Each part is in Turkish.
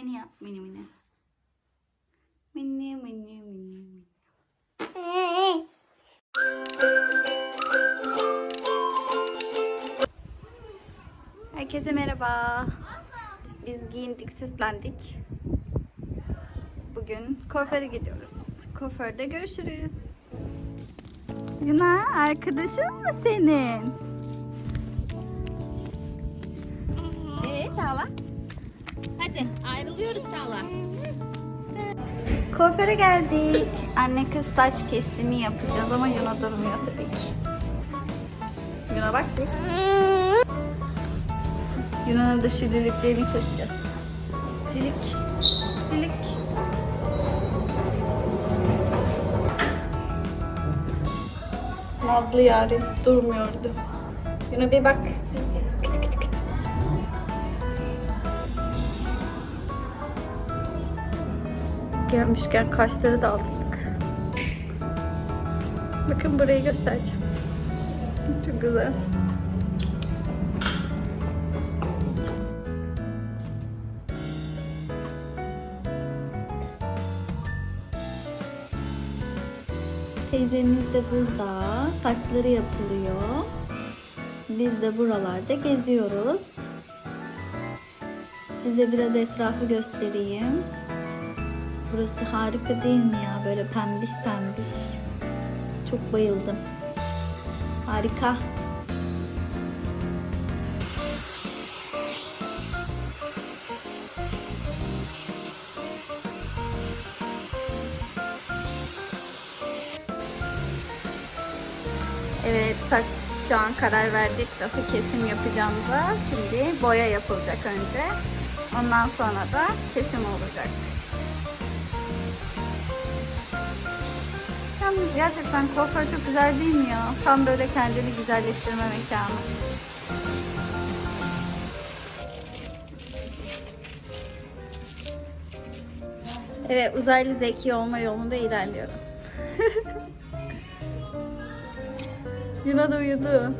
mini yap. Mini mini. Mini mini mini mini. Herkese merhaba. Biz giyindik, süslendik. Bugün kuaföre gidiyoruz. Kuaförde görüşürüz. Yuna arkadaşın mı senin? Ee Çağla? Hadi ayrılıyoruz Çağla. Kuaföre geldik. Anne kız saç kesimi yapacağız ama Yuna durmuyor tabii ki. Yuna bak bir. Yunan'ın da şirinliklerini keseceğiz. Silik. Silik. Nazlı yarim durmuyordu. Yuna bir bak. Gelmişken kaşları da aldırdık. Bakın burayı göstereceğim. Çok güzel. Teyzemiz de burada. Saçları yapılıyor. Biz de buralarda geziyoruz. Size biraz etrafı göstereyim. Burası harika değil mi ya? Böyle pembiş pembiş. Çok bayıldım. Harika. Evet saç şu an karar verdik nasıl kesim yapacağımıza. Şimdi boya yapılacak önce. Ondan sonra da kesim olacak. Yalnız gerçekten kuaför çok güzel değil mi ya? Tam böyle kendini güzelleştirme mekanı. Evet uzaylı zeki olma yolunda ilerliyorum. Yuna da uyudu.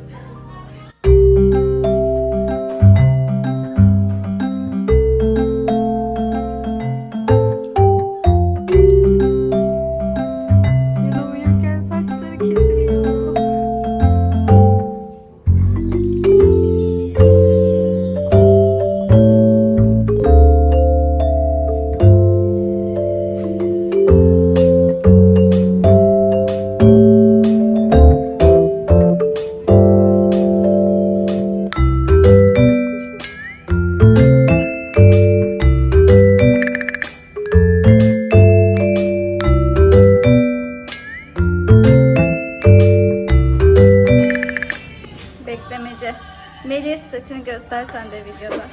Melis saçını göstersen de videoda.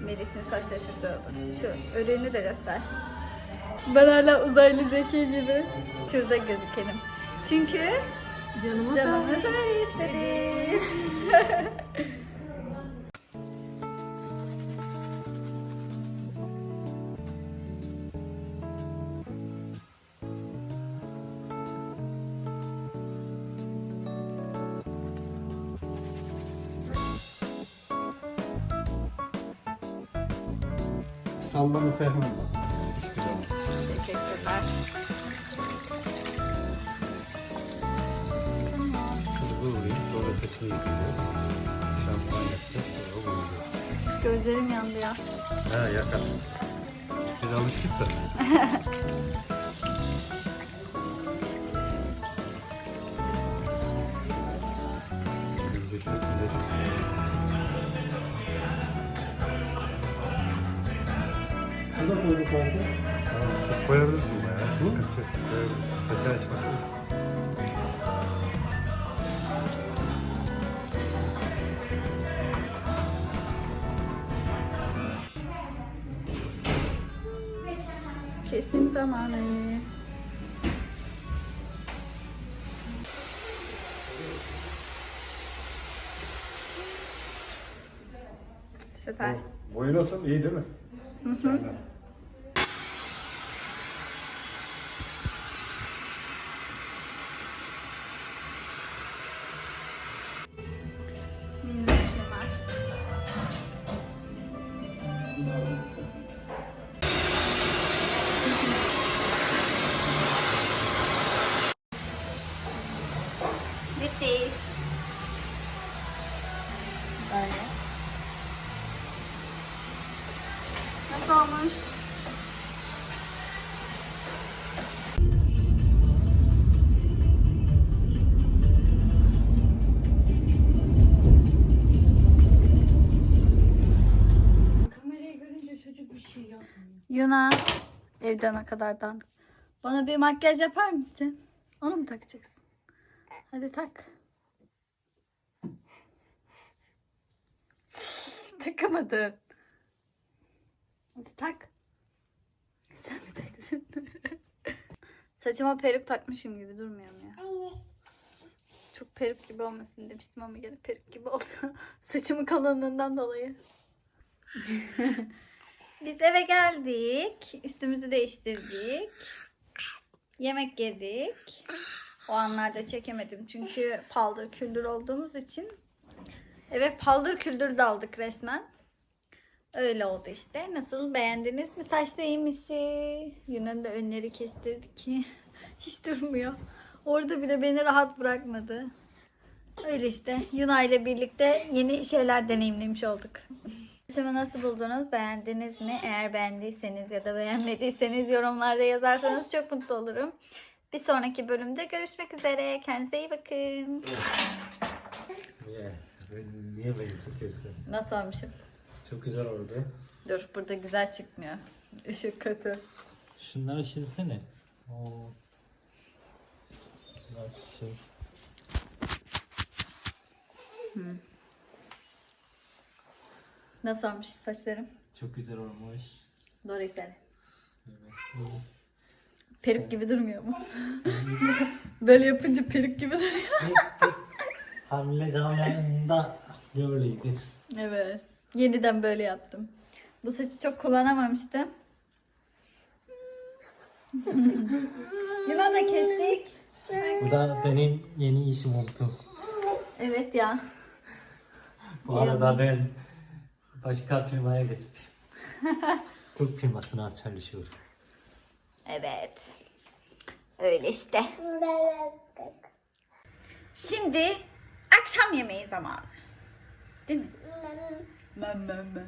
Melis'in saçları çok güzel oldu. Şu örüğünü de göster. Ben hala uzaylı zeki gibi. Şurada gözükelim. Çünkü Canıma canımız öyle istedi. Sallanı sevmem ben. Hiçbir zaman. Teşekkürler. Hızlı vurayım, sonra saçını yıkayacağız. Şampuan yapacağız, sonra vuracağız. Gözlerim yandı ya. Ha yakar. Biz alıştık da. koyduk. Tamam, su koyabilirsin buna ya. Yok. Koyabilirsin. Saçı açmasın. Kesim zamanı. Süper. Boyu nasıl? İyi değil mi? Hı hı. Minnoşlar. Nasıl olmuş? Kamerayı görünce çocuk bir şey yapmıyor. Yuna evden ne kadar dandık. Bana bir makyaj yapar mısın? Onu mu takacaksın? Hadi tak. Takamadın. Hadi tak. Sen mi taktın? Saçıma peruk takmışım gibi durmuyorum ya. Çok peruk gibi olmasın demiştim ama gene peruk gibi oldu. Saçımın kalınlığından dolayı. Biz eve geldik. Üstümüzü değiştirdik. Yemek yedik. O anlarda çekemedim çünkü paldır küldür olduğumuz için. Eve paldır küldür daldık resmen. Öyle oldu işte. Nasıl beğendiniz mi saç değmişi? Yunan'ın da önleri kestirdik ki hiç durmuyor. Orada bile beni rahat bırakmadı. Öyle işte. Yuna ile birlikte yeni şeyler deneyimlemiş olduk. Şimdi nasıl buldunuz? Beğendiniz mi? Eğer beğendiyseniz ya da beğenmediyseniz yorumlarda yazarsanız çok mutlu olurum. Bir sonraki bölümde görüşmek üzere. Kendinize iyi bakın. Niye beni çekiyorsun? Nasıl olmuşum? Çok güzel oldu. Dur burada güzel çıkmıyor. Işık kötü. Şunları silsene. Oo. Nasıl şey? Nasıl olmuş saçlarım? Çok güzel olmuş. Doğru söyle. Evet. Peruk gibi durmuyor mu? Böyle yapınca peruk gibi duruyor. Hamile zamanında böyleydi. Evet. Yeniden böyle yaptım. Bu saçı çok kullanamamıştım. Yılan da kestik. Bu da benim yeni işim oldu. Evet ya. Bu arada ben başka firmaya geçtim. Türk firmasına çalışıyorum. Evet. Öyle işte. Şimdi akşam yemeği zamanı. Değil mi? Mem mem mem.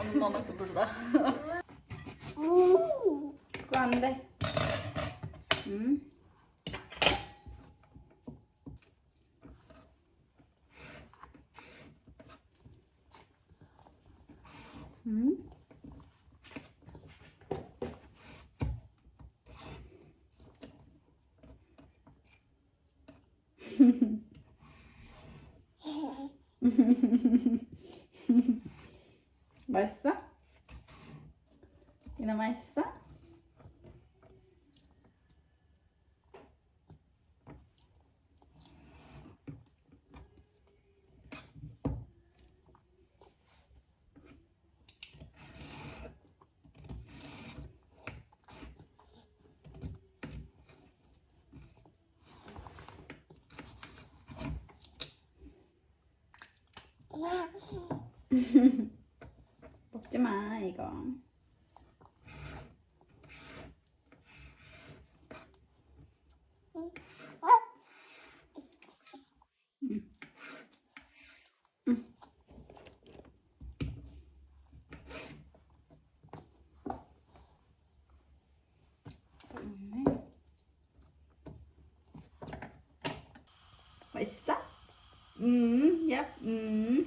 Onun maması burada. Kullandı. Hı. Hı. Vai. 먹지 마 이거. 맛있어? 음, 야, 음. 음,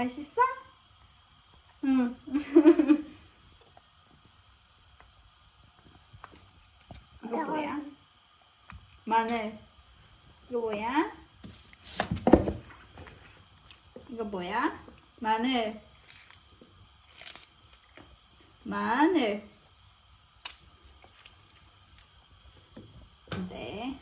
맛있어? 응. 이거 뭐야? 마늘. 이거 뭐야? 이거 뭐야? 마늘. 마늘. 네.